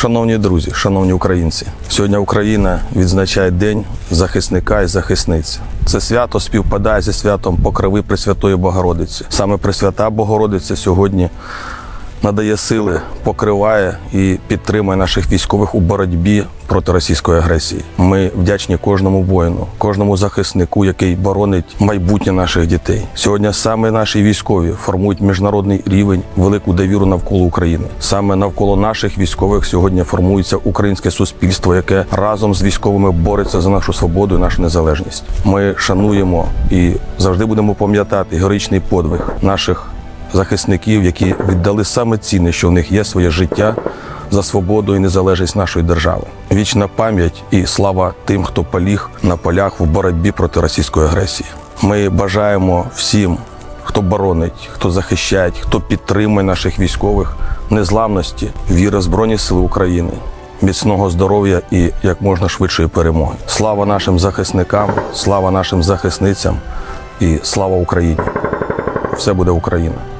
Шановні друзі, шановні українці, сьогодні Україна відзначає День захисника і захисниць. Це свято співпадає зі святом Покрови Пресвятої Богородиці. Саме Пресвята Богородиця сьогодні надає сили, покриває і підтримує наших військових у боротьбі проти російської агресії. Ми вдячні кожному воїну, кожному захиснику, який боронить майбутнє наших дітей. Сьогодні саме наші військові формують міжнародний рівень, велику довіру навколо України. Саме навколо наших військових сьогодні формується українське суспільство, яке разом з військовими бореться за нашу свободу і нашу незалежність. Ми шануємо і завжди будемо пам'ятати героїчний подвиг наших захисників, які віддали саме цінне, що в них є своє життя за свободу і незалежність нашої держави. Вічна пам'ять і слава тим, хто поліг на полях в боротьбі проти російської агресії. Ми бажаємо всім, хто боронить, хто захищає, хто підтримує наших військових незламності, віри в Збройні Сили України. Міцного здоров'я і як можна швидшої перемоги. Слава нашим захисникам, слава нашим захисницям і слава Україні! Все буде Україна!